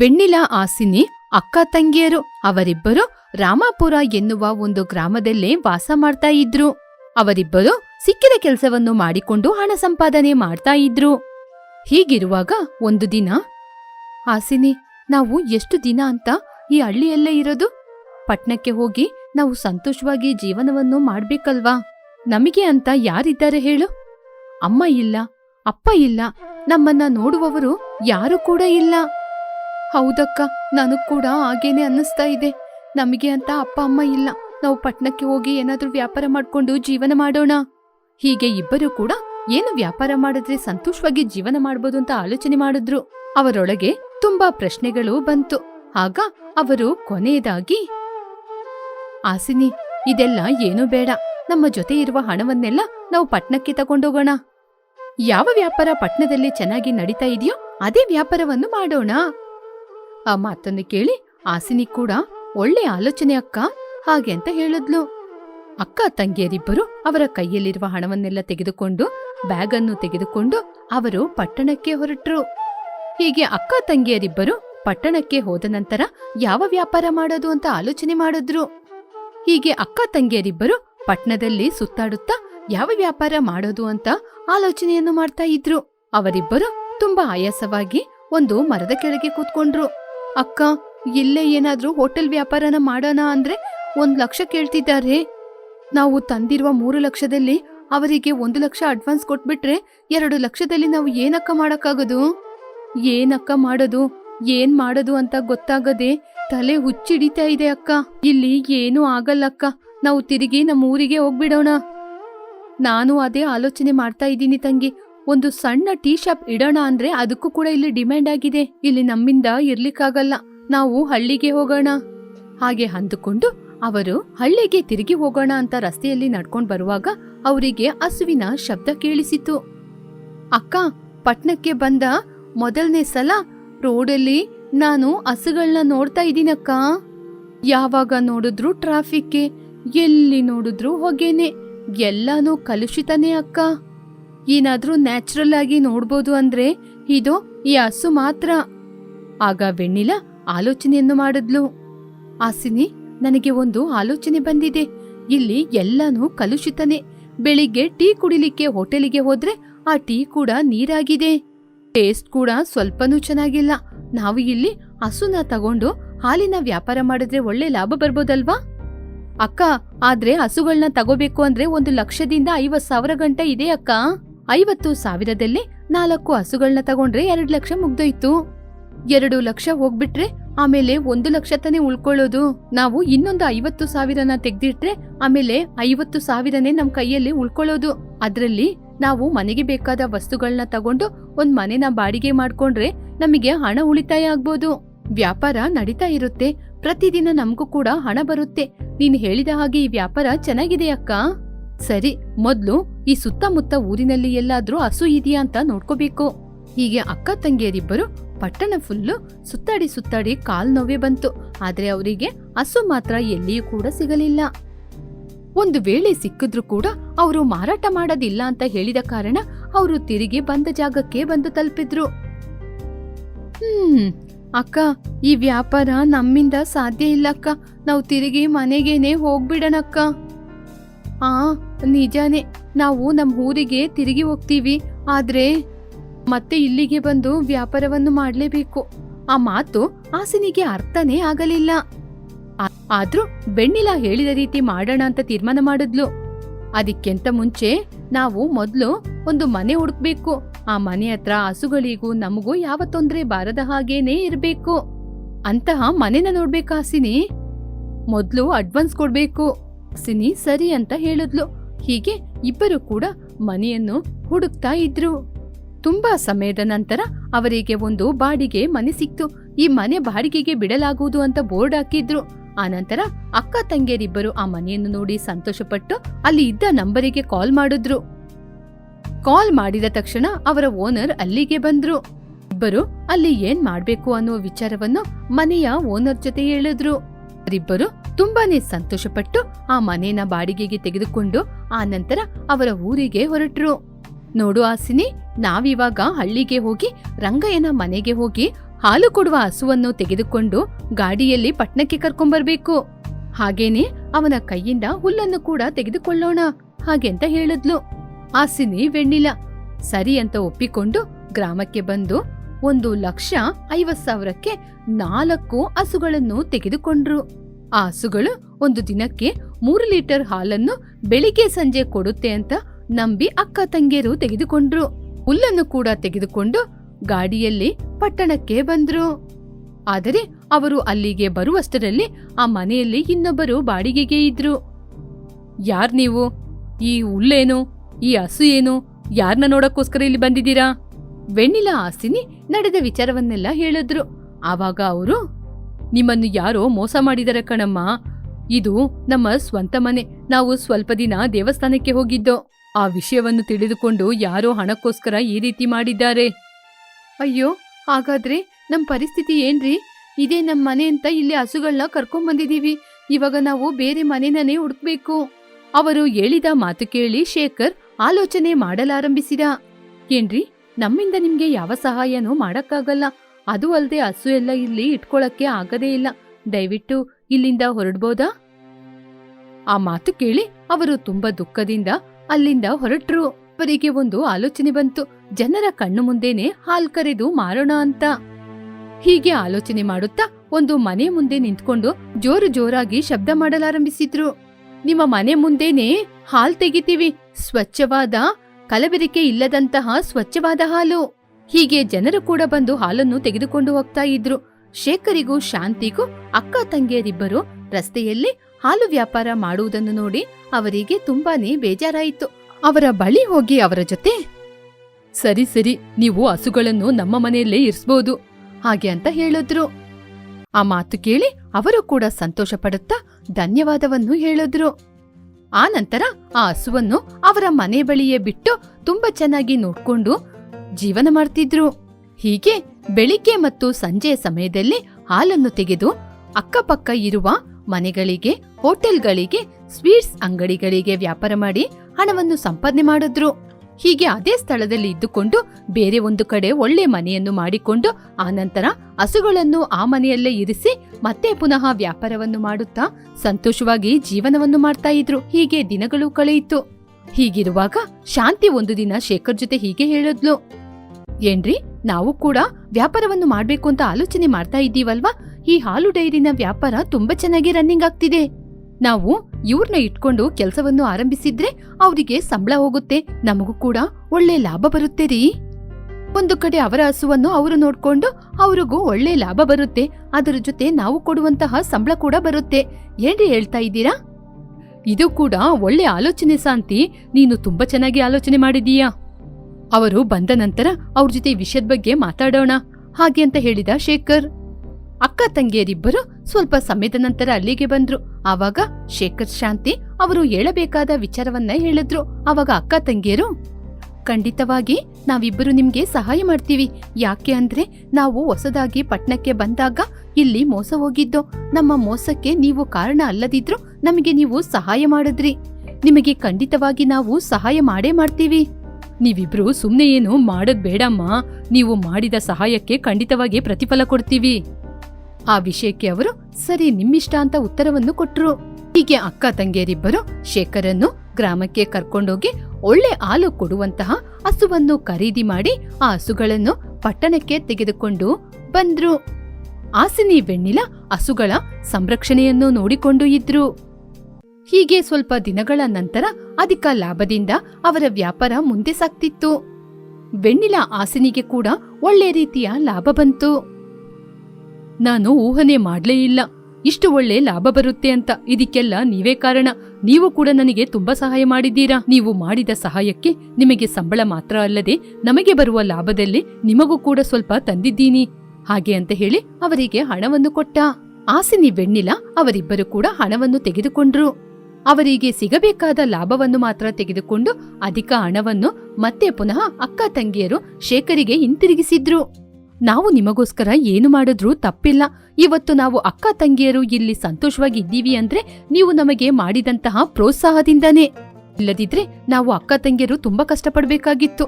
ವೆಣ್ಣಿಲ ಆಸಿನಿ, ಅಕ್ಕ ತಂಗಿಯರು, ಅವರಿಬ್ಬರು ರಾಮಾಪುರ ಎನ್ನುವ ಒಂದು ಗ್ರಾಮದಲ್ಲೇ ವಾಸ ಮಾಡ್ತಾ ಇದ್ರು. ಅವರಿಬ್ಬರು ಸಿಕ್ಕಿದ ಕೆಲಸವನ್ನು ಮಾಡಿಕೊಂಡು ಹಣ ಸಂಪಾದನೆ ಮಾಡ್ತಾ ಇದ್ರು. ಹೀಗಿರುವಾಗ ಒಂದು ದಿನ, ಆಸಿನಿ, ನಾವು ಎಷ್ಟು ದಿನ ಅಂತ ಈ ಹಳ್ಳಿಯಲ್ಲೇ ಇರೋದು? ಪಟ್ನಕ್ಕೆ ಹೋಗಿ ನಾವು ಸಂತೋಷವಾಗಿ ಜೀವನವನ್ನು ಮಾಡ್ಬೇಕಲ್ವಾ? ನಮಗೆ ಅಂತ ಯಾರಿದ್ದಾರೆ ಹೇಳು? ಅಮ್ಮ ಇಲ್ಲ, ಅಪ್ಪ ಇಲ್ಲ, ನಮ್ಮನ್ನ ನೋಡುವವರು ಯಾರು ಕೂಡ ಇಲ್ಲ. ಹೌದಕ್ಕ ನಾನು ಕೂಡ ಹಾಗೇನೆ ಅನ್ನಿಸ್ತಾ ಇದೆ. ನಮಗೆ ಅಂತ ಅಪ್ಪ, ಅಮ್ಮ ಇಲ್ಲ. ನಾವು ಪಟ್ಟಣಕ್ಕೆ ಹೋಗಿ ಏನಾದ್ರೂ ವ್ಯಾಪಾರ ಮಾಡ್ಕೊಂಡು ಜೀವನ ಮಾಡೋಣ. ಹೀಗೆ ಇಬ್ಬರು ಕೂಡ ಏನು ವ್ಯಾಪಾರ ಮಾಡಿದ್ರೆ ಸಂತೋಷವಾಗಿ ಜೀವನ ಮಾಡ್ಬೋದು ಅಂತ ಆಲೋಚನೆ ಮಾಡಿದ್ರು. ಅವರೊಳಗೆ ತುಂಬಾ ಪ್ರಶ್ನೆಗಳು ಬಂತು. ಆಗ ಅವರು ಕೊನೆಯದಾಗಿ ಆಸಿನಿ ಇದೆಲ್ಲ ಏನೂ ಬೇಡ. ನಮ್ಮ ಜೊತೆ ಇರುವ ಹಣವನ್ನೆಲ್ಲ ನಾವು ಪಟ್ಟಣಕ್ಕೆ ತಗೊಂಡೋಗೋಣ. ಯಾವ ವ್ಯಾಪಾರ ಪಟ್ಟಣದಲ್ಲಿ ಚೆನ್ನಾಗಿ ನಡೀತಾ ಇದೆಯೋ ಅದೇ ವ್ಯಾಪಾರವನ್ನು ಮಾಡೋಣ. ಆ ಮಾತನ್ನು ಕೇಳಿ ಆಸಿನಿ ಕೂಡ ಒಳ್ಳೆ ಆಲೋಚನೆ ಅಕ್ಕ, ಹಾಗೆ ಅಂತ ಹೇಳಿದ್ಲು. ಅಕ್ಕ ತಂಗಿಯರಿಬ್ಬರು ಅವರ ಕೈಯಲ್ಲಿರುವ ಹಣವನ್ನೆಲ್ಲ ತೆಗೆದುಕೊಂಡು ಬ್ಯಾಗ್ ಅನ್ನು ತೆಗೆದುಕೊಂಡು ಅವರು ಪಟ್ಟಣಕ್ಕೆ ಹೊರಟರು. ಹೀಗೆ ಅಕ್ಕ ತಂಗಿಯರಿಬ್ಬರು ಪಟ್ಟಣಕ್ಕೆ ಹೋದ ನಂತರ ಯಾವ ವ್ಯಾಪಾರ ಮಾಡೋದು ಅಂತ ಆಲೋಚನೆ ಮಾಡಿದ್ರು. ಹೀಗೆ ಅಕ್ಕ ತಂಗಿಯರಿಬ್ಬರು ಪಟ್ಟಣದಲ್ಲಿ ಸುತ್ತಾಡುತ್ತಾ ಯಾವ ವ್ಯಾಪಾರ ಮಾಡೋದು ಅಂತ ಆಲೋಚನೆಯನ್ನು ಮಾಡ್ತಾ ಇದ್ರು. ಅವರಿಬ್ಬರು ತುಂಬಾ ಆಯಾಸವಾಗಿ ಒಂದು ಮರದ ಕೆಳಗೆ ಕೂತ್ಕೊಂಡ್ರು. ಅಕ್ಕ, ಇಲ್ಲೇ ಏನಾದರೂ ಹೋಟೆಲ್ ವ್ಯಾಪಾರನ ಮಾಡೋಣ ಅಂದ್ರೆ ಒಂದು ಲಕ್ಷ ಕೇಳ್ತಿದ್ದಾರೆ. ನಾವು ತಂದಿರುವ ಮೂರು ಲಕ್ಷದಲ್ಲಿ ಅವರಿಗೆ ಒಂದು ಲಕ್ಷ ಅಡ್ವಾನ್ಸ್ ಕೊಟ್ಬಿಟ್ರೆ ಎರಡು ಲಕ್ಷದಲ್ಲಿ ನಾವು ಏನಕ್ಕ ಮಾಡೋಕ್ಕಾಗೋದು? ಏನಕ್ಕ ಮಾಡೋದು? ಏನ್ ಮಾಡೋದು ಅಂತ ಗೊತ್ತಾಗದೆ ತಲೆ ಹುಚ್ಚಿಡಿತಾ ಇದೆ ಅಕ್ಕ. ಇಲ್ಲಿ ಏನೂ ಆಗಲ್ಲಕ್ಕ ನಾವು ತಿರುಗಿ ನಮ್ಮ ಊರಿಗೆ ಹೋಗ್ಬಿಡೋಣ. ನಾನು ಅದೇ ಆಲೋಚನೆ ಮಾಡ್ತಾ ಇದ್ದೀನಿ ತಂಗಿ. ಒಂದು ಸಣ್ಣ ಟೀ ಶಾಪ್ ಇಡೋಣ ಅಂದ್ರೆ ಅದಕ್ಕೂ ಕೂಡ ಇಲ್ಲಿ ಡಿಮ್ಯಾಂಡ್ ಆಗಿದೆ. ಇಲ್ಲಿ ನಮ್ಮಿಂದ ಇರ್ಲಿಕ್ಕಾಗಲ್ಲ. ನಾವು ಹಳ್ಳಿಗೆ ಹೋಗೋಣ. ಹಾಗೆ ಅಂದುಕೊಂಡು ಅವರು ಹಳ್ಳಿಗೆ ತಿರುಗಿ ಹೋಗೋಣ ಅಂತ ರಸ್ತೆಯಲ್ಲಿ ನಡ್ಕೊಂಡ್ ಬರುವಾಗ ಅವರಿಗೆ ಹಸುವಿನ ಶಬ್ದ ಕೇಳಿಸಿತು. ಅಕ್ಕ ಪಟ್ನಕ್ಕೆ ಬಂದ ಮೊದಲನೇ ಸಲ ರೋಡಲ್ಲಿ ನಾನು ಹಸುಗಳನ್ನ ನೋಡ್ತಾ ಇದ್ದೀನಕ್ಕ. ಯಾವಾಗ ನೋಡಿದ್ರು ಟ್ರಾಫಿಕ್ಗೆ, ಎಲ್ಲಿ ನೋಡಿದ್ರು ಹೊಗೆನೆ. ಎಲ್ಲಾನು ಕಲುಷಿತನೇ ಅಕ್ಕ. ಏನಾದ್ರೂ ನ್ಯಾಚುರಲ್ ಆಗಿ ನೋಡ್ಬೋದು ಅಂದ್ರೆ ಇದು ಈ ಹಸು ಮಾತ್ರ. ಆಗ ಬೆಣ್ಣಿಲ ಆಲೋಚನೆಯನ್ನು ಮಾಡಿದ್ಲು. ಆಸಿನಿ, ನನಗೆ ಒಂದು ಆಲೋಚನೆ ಬಂದಿದೆ. ಇಲ್ಲಿ ಎಲ್ಲಾನು ಕಲುಷಿತನೇ. ಬೆಳಿಗ್ಗೆ ಟೀ ಕುಡಿಲಿಕ್ಕೆ ಹೋಟೆಲಿಗೆ ಹೋದ್ರೆ ಆ ಟೀ ಕೂಡ ನೀರಾಗಿದೆ. ಟೇಸ್ಟ್ ಕೂಡ ಸ್ವಲ್ಪನೂ ಚೆನ್ನಾಗಿಲ್ಲ. ನಾವು ಇಲ್ಲಿ ಹಸುನ ತಗೊಂಡು ಹಾಲಿನ ವ್ಯಾಪಾರ ಮಾಡಿದ್ರೆ ಒಳ್ಳೆ ಲಾಭ ಬರ್ಬೋದಲ್ವಾ? ಅಕ್ಕ, ಆದ್ರೆ ಹಸುಗಳನ್ನ ತಗೋಬೇಕು ಅಂದ್ರೆ ಒಂದು ಲಕ್ಷದಿಂದ ಐವತ್ ಸಾವಿರ ಗಂಟೆ ಇದೆ ಅಕ್ಕ. ಐವತ್ತು ಸಾವಿರದಲ್ಲಿ ನಾಲ್ಕು ಹಸುಗಳನ್ನ ತಗೊಂಡ್ರೆ ಎರಡು ಲಕ್ಷ ಮುಗ್ದೋಯ್ತು. ಎರಡು ಲಕ್ಷ ಹೋಗ್ಬಿಟ್ರೆ ಆಮೇಲೆ ಒಂದು ಲಕ್ಷ ತಾನೇ ಉಳ್ಕೊಳ್ಳೋದು. ನಾವು ಇನ್ನೊಂದು ಐವತ್ತು ಸಾವಿರನ ತೆಗ್ದಿಟ್ರೆ ಆಮೇಲೆ ಐವತ್ತು ಸಾವಿರನೇ ನಮ್ ಕೈಯಲ್ಲಿ ಉಳ್ಕೊಳ್ಳೋದು. ಅದ್ರಲ್ಲಿ ನಾವು ಮನೆಗೆ ಬೇಕಾದ ವಸ್ತುಗಳನ್ನ ತಗೊಂಡು ಒಂದ್ ಮನೆನ ಬಾಡಿಗೆ ಮಾಡ್ಕೊಂಡ್ರೆ ನಮಗೆ ಹಣ ಉಳಿತಾಯ ಆಗ್ಬೋದು. ವ್ಯಾಪಾರ ನಡೀತಾ ಇರುತ್ತೆ. ಪ್ರತಿದಿನ ನಮಗೂ ಕೂಡ ಹಣ ಬರುತ್ತೆ. ನೀನ್ ಹೇಳಿದ ಹಾಗೆ ಈ ವ್ಯಾಪಾರ ಚೆನ್ನಾಗಿದೆ ಅಕ್ಕ. ಸರಿ, ಮೊದ್ಲು ಈ ಸುತ್ತಮುತ್ತ ಊರಿನಲ್ಲಿ ಎಲ್ಲಾದ್ರೂ ಹಸು ಇದೆಯಾ ಅಂತ ನೋಡ್ಕೋಬೇಕು. ಹೀಗೆ ಅಕ್ಕ ತಂಗಿಯರಿಬ್ಬರು ಪಟ್ಟಣ ಫುಲ್ಲು ಸುತ್ತಾಡಿ ಸುತ್ತಾಡಿ ಕಾಲ್ ನೋವೇ ಬಂತು. ಆದ್ರೆ ಅವರಿಗೆ ಹಸು ಮಾತ್ರ ಎಲ್ಲಿಯೂ ಕೂಡ ಸಿಗಲಿಲ್ಲ. ಒಂದು ವೇಳೆ ಸಿಕ್ಕಿದ್ರು ಕೂಡ ಅವರು ಮಾರಾಟ ಮಾಡೋದಿಲ್ಲ ಅಂತ ಹೇಳಿದ ಕಾರಣ ಅವರು ತಿರುಗಿ ಬಂದ ಜಾಗಕ್ಕೆ ಬಂದು ತಲುಪಿದ್ರು. ಹ್ಮ್, ಅಕ್ಕ, ಈ ವ್ಯಾಪಾರ ನಮ್ಮಿಂದ ಸಾಧ್ಯ ಇಲ್ಲ ಅಕ್ಕ. ನಾವು ತಿರುಗಿ ಮನೆಗೇನೆ ಹೋಗ್ಬಿಡಣಕ್ಕ. ಆ, ನಿಜಾನೇ. ನಾವು ನಮ್ಮ ಊರಿಗೆ ತಿರುಗಿ ಹೋಗ್ತೀವಿ. ಆದ್ರೆ ಮತ್ತೆ ಇಲ್ಲಿಗೆ ಬಂದು ವ್ಯಾಪಾರವನ್ನು ಮಾಡಲೇಬೇಕು. ಆ ಮಾತು ಆಸಿನಿಗೆ ಅರ್ಥನೇ ಆಗಲಿಲ್ಲ. ಆದ್ರೂ ಬೆಣ್ಣಿಲ ಹೇಳಿದ ರೀತಿ ಮಾಡೋಣ ಅಂತ ತೀರ್ಮಾನ ಮಾಡಿದ್ಲು. ಅದಕ್ಕೆಂತ ಮುಂಚೆ ನಾವು ಮೊದಲು ಒಂದು ಮನೆ ಹುಡುಕ್ಬೇಕು. ಆ ಮನೆ ಹತ್ರ ಹಸುಗಳಿಗೂ ನಮಗೂ ಯಾವ ತೊಂದರೆ ಬಾರದ ಹಾಗೇನೇ ಇರಬೇಕು. ಅಂತಹ ಮನೆನ ನೋಡ್ಬೇಕು ಆಸಿನಿ ಮೊದ್ಲು ಅಡ್ವಾನ್ಸ್ ಕೊಡ್ಬೇಕು. ಸಿನಿ ಸರಿ ಅಂತ ಹೇಳಿದ್ಲು. ಹೀಗೆ ಇಬ್ಬರು ಕೂಡ ಮನೆಯನ್ನು ಹುಡುಕ್ತಾ ಇದ್ರು. ತುಂಬಾ ಸಮಯದ ನಂತರ ಅವರಿಗೆ ಒಂದು ಬಾಡಿಗೆ ಮನೆ ಸಿಕ್ತು. ಈ ಮನೆ ಬಾಡಿಗೆಗೆ ಬಿಡಲಾಗುವುದು ಅಂತ ಬೋರ್ಡ್ ಹಾಕಿದ್ರು. ಆನಂತರ ಅಕ್ಕ ತಂಗಿಯರಿಬ್ಬರು ಆ ಮನೆಯನ್ನು ನೋಡಿ ಸಂತೋಷಪಟ್ಟು ಅಲ್ಲಿ ಇದ್ದ ನಂಬರಿಗೆ ಕಾಲ್ ಮಾಡಿದ್ರು. ಕಾಲ್ ಮಾಡಿದ ತಕ್ಷಣ ಅವರ ಓನರ್ ಅಲ್ಲಿಗೆ ಬಂದ್ರು. ಇಬ್ಬರು ಅಲ್ಲಿ ಏನ್ ಮಾಡ್ಬೇಕು ಅನ್ನೋ ವಿಚಾರವನ್ನು ಮನೆಯ ಓನರ್ ಜೊತೆ ಹೇಳಿದ್ರು. ಅವರಿಬ್ಬರು ತುಂಬಾನೇ ಸಂತೋಷಪಟ್ಟು ಆ ಮನೇನ ಬಾಡಿಗೆಗೆ ತೆಗೆದುಕೊಂಡು ಆ ನಂತರ ಅವರ ಊರಿಗೆ ಹೊರಟ್ರು. ನೋಡು ಆಸಿನಿ, ನಾವಿವಾಗ ಹಳ್ಳಿಗೆ ಹೋಗಿ ರಂಗಯ್ಯನ ಮನೆಗೆ ಹೋಗಿ ಹಾಲು ಕೊಡುವ ಹಸುವನ್ನು ತೆಗೆದುಕೊಂಡು ಗಾಡಿಯಲ್ಲಿ ಪಟ್ನಕ್ಕೆ ಕರ್ಕೊಂಬರ್ಬೇಕು. ಹಾಗೇನೆ ಅವನ ಕೈಯಿಂದ ಹುಲ್ಲನ್ನು ಕೂಡ ತೆಗೆದುಕೊಳ್ಳೋಣ ಹಾಗೆಂತ ಹೇಳಿದ್ಲು. ಆಸಿನಿ, ವೆಣ್ಣಿಲ, ಸರಿ ಅಂತ ಒಪ್ಪಿಕೊಂಡು ಗ್ರಾಮಕ್ಕೆ ಬಂದು ಒಂದು ಲಕ್ಷ ಐವತ್ ಸಾವಿರಕ್ಕೆ ನಾಲ್ಕು ಹಸುಗಳನ್ನು ತೆಗೆದುಕೊಂಡ್ರು. ಆ ಹಸುಗಳು ಒಂದು ದಿನಕ್ಕೆ ಮೂರು ಲೀಟರ್ ಹಾಲನ್ನು ಬೆಳಿಗ್ಗೆ ಸಂಜೆ ಕೊಡುತ್ತೆ ಅಂತ ನಂಬಿ ಅಕ್ಕ ತಂಗಿಯರು ತೆಗೆದುಕೊಂಡ್ರು. ಹುಲ್ಲನ್ನು ಕೂಡ ತೆಗೆದುಕೊಂಡು ಗಾಡಿಯಲ್ಲಿ ಪಟ್ಟಣಕ್ಕೆ ಬಂದ್ರು. ಆದರೆ ಅವರು ಅಲ್ಲಿಗೆ ಬರುವಷ್ಟರಲ್ಲಿ ಆ ಮನೆಯಲ್ಲಿ ಇನ್ನೊಬ್ಬರು ಬಾಡಿಗೆಗೆ ಇದ್ರು. ಯಾರ್ ನೀವು? ಈ ಹುಲ್ಲೇನು? ಈ ಹಸು ಏನು? ಯಾರನ್ನ ನೋಡಕ್ಕೋಸ್ಕರ ಇಲ್ಲಿ ಬಂದಿದ್ದೀರಾ? ವೆಣ್ಣಿಲ ಆಸ್ತಿನಿ ನಡೆದ ವಿಚಾರವನ್ನೆಲ್ಲ ಹೇಳಿದ್ರು. ಆವಾಗ ಅವರು, ನಿಮ್ಮನ್ನು ಯಾರೋ ಮೋಸ ಮಾಡಿದರೆ ಕಣಮ್ಮ. ಇದು ನಮ್ಮ ಸ್ವಂತ ಮನೆ. ನಾವು ಸ್ವಲ್ಪ ದಿನ ದೇವಸ್ಥಾನಕ್ಕೆ ಹೋಗಿದ್ದೋ. ಆ ವಿಷಯವನ್ನು ತಿಳಿದುಕೊಂಡು ಯಾರೋ ಹಣಕ್ಕೋಸ್ಕರ ಈ ರೀತಿ ಮಾಡಿದ್ದಾರೆ. ಅಯ್ಯೋ, ಹಾಗಾದ್ರೆ ನಮ್ ಪರಿಸ್ಥಿತಿ ಏನ್ರಿ? ಇದೇ ನಮ್ ಮನೆ ಅಂತ ಇಲ್ಲಿ ಹಸುಗಳನ್ನ ಕರ್ಕೊಂಡ್ ಬಂದಿದೀವಿ ಇವಾಗ ನಾವು ಬೇರೆ ಮನೆನೇ ಹುಡುಕ್ಬೇಕು. ಅವರು ಹೇಳಿದ ಮಾತು ಕೇಳಿ ಶೇಖರ್ ಆಲೋಚನೆ ಮಾಡಲಾರಂಭಿಸಿದ. ಏನ್ರಿ? ನಮ್ಮಿಂದ ನಿಮ್ಗೆ ಯಾವ ಸಹಾಯನೂ ಮಾಡಕ್ಕಾಗಲ್ಲ. ಅದು ಅಲ್ದೆ ಹಸು ಎಲ್ಲ ಇಲ್ಲಿ ಇಟ್ಕೊಳಕ್ಕೆ ಆಗದೇ ಇಲ್ಲ. ದಯವಿಟ್ಟು ಇಲ್ಲಿಂದ ಹೊರಡ್ಬೋದಾ? ಆ ಮಾತು ಕೇಳಿ ಅವರು ತುಂಬಾ ದುಃಖದಿಂದ ಅಲ್ಲಿಂದ ಹೊರಟ್ರು. ಅವರಿಗೆ ಒಂದು ಆಲೋಚನೆ ಬಂತು. ಜನರ ಕಣ್ಣು ಮುಂದೆನೆ ಹಾಲ್ ಕರೆದು ಮಾರೋಣ ಅಂತ. ಹೀಗೆ ಆಲೋಚನೆ ಮಾಡುತ್ತಾ ಒಂದು ಮನೆ ಮುಂದೆ ನಿಂತ್ಕೊಂಡು ಜೋರು ಜೋರಾಗಿ ಶಬ್ದ ಮಾಡಲಾರಂಭಿಸಿದ್ರು. ನಿಮ್ಮ ಮನೆ ಮುಂದೆನೆ ಹಾಲ್ ತೆಗಿತೀವಿ. ಸ್ವಚ್ಛವಾದ ಕಲಬೆರಿಕೆ ಇಲ್ಲದಂತಹ ಸ್ವಚ್ಛವಾದ ಹಾಲು. ಹೀಗೆ ಜನರು ಕೂಡ ಬಂದು ಹಾಲನ್ನು ತೆಗೆದುಕೊಂಡು ಹೋಗ್ತಾ ಇದ್ರು. ಶೇಖರಿಗೂ, ಶಾಂತಿಗೂ, ಅಕ್ಕ ತಂಗಿಯರಿಬ್ಬರು ರಸ್ತೆಯಲ್ಲಿ ಹಾಲು ವ್ಯಾಪಾರ ಮಾಡುವುದನ್ನು ನೋಡಿ ಅವರಿಗೆ ತುಂಬಾನೇ ಬೇಜಾರಾಯಿತು. ಅವರ ಬಳಿ ಹೋಗಿ ಅವರ ಜೊತೆ, ಸರಿ ಸರಿ, ನೀವು ಹಸುಗಳನ್ನು ನಮ್ಮ ಮನೆಯಲ್ಲೇ ಇರಿಸಬಹುದು ಹಾಗೆ ಅಂತ ಹೇಳಿದ್ರು. ಆ ಮಾತು ಕೇಳಿ ಅವರು ಕೂಡ ಸಂತೋಷ ಪಡುತ್ತಾ ಧನ್ಯವಾದವನ್ನು ಹೇಳಿದ್ರು. ಆ ನಂತರ ಆ ಹಸುವನ್ನು ಅವರ ಮನೆ ಬಳಿಯೇ ಬಿಟ್ಟು ತುಂಬಾ ಚೆನ್ನಾಗಿ ನೋಡ್ಕೊಂಡು ಜೀವನ ಮಾಡ್ತಿದ್ರು. ಹೀಗೆ ಬೆಳಿಗ್ಗೆ ಮತ್ತು ಸಂಜೆಯ ಸಮಯದಲ್ಲಿ ಹಾಲನ್ನು ತೆಗೆದು ಅಕ್ಕಪಕ್ಕ ಇರುವ ಮನೆಗಳಿಗೆ, ಹೋಟೆಲ್ಗಳಿಗೆ, ಸ್ವೀಟ್ಸ್ ಅಂಗಡಿಗಳಿಗೆ ವ್ಯಾಪಾರ ಮಾಡಿ ಹಣವನ್ನು ಸಂಪಾದನೆ ಮಾಡಿದ್ರು. ಹೀಗೆ ಅದೇ ಸ್ಥಳದಲ್ಲಿ ಇದ್ದುಕೊಂಡು ಬೇರೆ ಒಂದು ಕಡೆ ಒಳ್ಳೆ ಮನೆಯನ್ನು ಮಾಡಿಕೊಂಡು ಆನಂತರ ಹಸುಗಳನ್ನು ಆ ಮನೆಯಲ್ಲೇ ಇರಿಸಿ ಮತ್ತೆ ಪುನಃ ವ್ಯಾಪಾರವನ್ನು ಮಾಡುತ್ತಾ ಸಂತೋಷವಾಗಿ ಜೀವನವನ್ನು ಮಾಡ್ತಾ ಇದ್ರು. ಹೀಗೆ ದಿನಗಳು ಕಳೆಯಿತು. ಹೀಗಿರುವಾಗ ಶಾಂತಿ ಒಂದು ದಿನ ಶೇಖರ್ ಜೊತೆ ಹೀಗೆ ಹೇಳಿದ್ಲು. ಏನ್ರಿ, ನಾವು ಕೂಡ ವ್ಯಾಪಾರವನ್ನು ಮಾಡ್ಬೇಕು ಅಂತ ಆಲೋಚನೆ ಮಾಡ್ತಾ ಇದ್ದೀವಲ್ವಾ? ಈ ಹಾಲು ಡೈರಿನ ವ್ಯಾಪಾರ ತುಂಬಾ ಚೆನ್ನಾಗಿ ರನ್ನಿಂಗ್ ಆಗ್ತಿದೆ. ನಾವು ಇವ್ರನ್ನ ಇಟ್ಕೊಂಡು ಕೆಲಸವನ್ನು ಆರಂಭಿಸಿದ್ರೆ ಅವರಿಗೆ ಸಂಬಳ ಹೋಗುತ್ತೆ. ನಮಗೂ ಕೂಡ ಒಳ್ಳೆ ಲಾಭ ಬರುತ್ತೆ ರೀ. ಒಂದು ಕಡೆ ಅವರ ಹಸುವನ್ನು ಅವರು ನೋಡ್ಕೊಂಡು ಅವ್ರಿಗೂ ಒಳ್ಳೆ ಲಾಭ ಬರುತ್ತೆ. ಅದರ ಜೊತೆ ನಾವು ಕೊಡುವಂತಹ ಸಂಬಳ ಕೂಡ ಬರುತ್ತೆ. ಏನ್ರಿ ಹೇಳ್ತಾ ಇದ್ದೀರಾ? ಇದು ಕೂಡ ಒಳ್ಳೆ ಆಲೋಚನೆ ಶಾಂತಿ. ನೀನು ತುಂಬಾ ಚೆನ್ನಾಗಿ ಆಲೋಚನೆ ಮಾಡಿದೀಯಾ? ಅವರು ಬಂದ ನಂತರ ಅವ್ರ ಜೊತೆ ವಿಷಯದ ಬಗ್ಗೆ ಮಾತಾಡೋಣ. ಹಾಗೆ ಅಂತ ಹೇಳಿದ ಶೇಖರ್. ಅಕ್ಕ ತಂಗಿಯರಿಬ್ಬರು ಸ್ವಲ್ಪ ಸಮಯದ ನಂತರ ಅಲ್ಲಿಗೆ ಬಂದ್ರು. ಆವಾಗ ಶೇಖರ್ ಶಾಂತಿ ಅವರು ಹೇಳಬೇಕಾದ ವಿಚಾರವನ್ನ ಹೇಳಿದ್ರು. ಆವಾಗ ಅಕ್ಕ ತಂಗಿಯರು, ಖಂಡಿತವಾಗಿ ನಾವಿಬ್ಬರು ನಿಮ್ಗೆ ಸಹಾಯ ಮಾಡ್ತೀವಿ. ಯಾಕೆ ಅಂದ್ರೆ ನಾವು ಹೊಸದಾಗಿ ಪಟ್ಟಣಕ್ಕೆ ಬಂದಾಗ ಇಲ್ಲಿ ಮೋಸ ಹೋಗಿದ್ದು. ನಮ್ಮ ಮೋಸಕ್ಕೆ ನೀವು ಕಾರಣ ಅಲ್ಲದಿದ್ರು ನಮಗೆ ನೀವು ಸಹಾಯ ಮಾಡಿದ್ರಿ. ನಿಮಗೆ ಖಂಡಿತವಾಗಿ ನಾವು ಸಹಾಯ ಮಾಡೇ ಮಾಡ್ತೀವಿ. ನೀವಿಬ್ರು ಸುಮ್ಮನೆ ಏನು ಮಾಡೋದ್ ಬೇಡಮ್ಮ. ನೀವು ಮಾಡಿದ ಸಹಾಯಕ್ಕೆ ಖಂಡಿತವಾಗಿ ಪ್ರತಿಫಲ ಕೊಡ್ತೀವಿ. ಆ ವಿಷಯಕ್ಕೆ ಅವರು, ಸರಿ, ನಿಮ್ಮಿಷ್ಟ ಅಂತ ಉತ್ತರವನ್ನು ಕೊಟ್ರು. ಹೀಗೆ ಅಕ್ಕ ತಂಗಿಯರಿಬ್ಬರು ಶೇಖರನ್ನು ಗ್ರಾಮಕ್ಕೆ ಕರ್ಕೊಂಡೋಗಿ ಒಳ್ಳೆ ಹಾಲು ಕೊಡುವಂತಹ ಹಸುವನ್ನು ಖರೀದಿ ಮಾಡಿ ಆ ಹಸುಗಳನ್ನು ಪಟ್ಟಣಕ್ಕೆ ತೆಗೆದುಕೊಂಡು ಬಂದ್ರು. ಆಸಿನಿ ಬೆಣ್ಣಿಲ ಹಸುಗಳ ಸಂರಕ್ಷಣೆಯನ್ನು ನೋಡಿಕೊಂಡು ಇದ್ರು. ಹೀಗೆ ಸ್ವಲ್ಪ ದಿನಗಳ ನಂತರ ಅಧಿಕ ಲಾಭದಿಂದ ಅವರ ವ್ಯಾಪಾರ ಮುಂದೆ ಸಾಗ್ತಿತ್ತು. ಬೆಣ್ಣಿಲ ಆಸಿನಿಗೆ ಕೂಡ ಒಳ್ಳೆ ರೀತಿಯ ಲಾಭ ಬಂತು. ನಾನು ಊಹನೆ ಮಾಡ್ಲೇ ಇಲ್ಲ. ಇಷ್ಟು ಒಳ್ಳೆ ಲಾಭ ಬರುತ್ತೆ ಅಂತ. ಇದಕ್ಕೆಲ್ಲ ನೀವೇ ಕಾರಣ. ನೀವು ಕೂಡ ನನಗೆ ತುಂಬಾ ಸಹಾಯ ಮಾಡಿದ್ದೀರಾ. ನೀವು ಮಾಡಿದ ಸಹಾಯಕ್ಕೆ ನಿಮಗೆ ಸಂಬಳ ಮಾತ್ರ ಅಲ್ಲದೆ ನಮಗೆ ಬರುವ ಲಾಭದಲ್ಲಿ ನಿಮಗೂ ಕೂಡ ಸ್ವಲ್ಪ ತಂದಿದ್ದೀನಿ. ಹಾಗೆ ಅಂತ ಹೇಳಿ ಅವರಿಗೆ ಹಣವನ್ನು ಕೊಟ್ಟ. ಆಸಿನಿ ಬೆಣ್ಣಿಲ ಅವರಿಬ್ಬರು ಕೂಡ ಹಣವನ್ನು ತೆಗೆದುಕೊಂಡ್ರು. ಅವರಿಗೆ ಸಿಗಬೇಕಾದ ಲಾಭವನ್ನು ಮಾತ್ರ ತೆಗೆದುಕೊಂಡು ಅಧಿಕ ಹಣವನ್ನು ಮತ್ತೆ ಪುನಃ ಅಕ್ಕ ತಂಗಿಯರು ಶೇಖರಿಗೆ ಹಿಂತಿರುಗಿಸಿದ್ರು. ನಾವು ನಿಮಗೋಸ್ಕರ ಏನು ಮಾಡಿದ್ರೂ ತಪ್ಪಿಲ್ಲ. ಇವತ್ತು ನಾವು ಅಕ್ಕ ತಂಗಿಯರು ಇಲ್ಲಿ ಸಂತೋಷವಾಗಿ ಇದ್ದೀವಿ ಅಂದ್ರೆ ನೀವು ನಮಗೆ ಮಾಡಿದಂತಹ ಪ್ರೋತ್ಸಾಹದಿಂದನೇ. ಇಲ್ಲದಿದ್ರೆ ನಾವು ಅಕ್ಕ ತಂಗಿಯರು ತುಂಬಾ ಕಷ್ಟಪಡಬೇಕಾಗಿತ್ತು.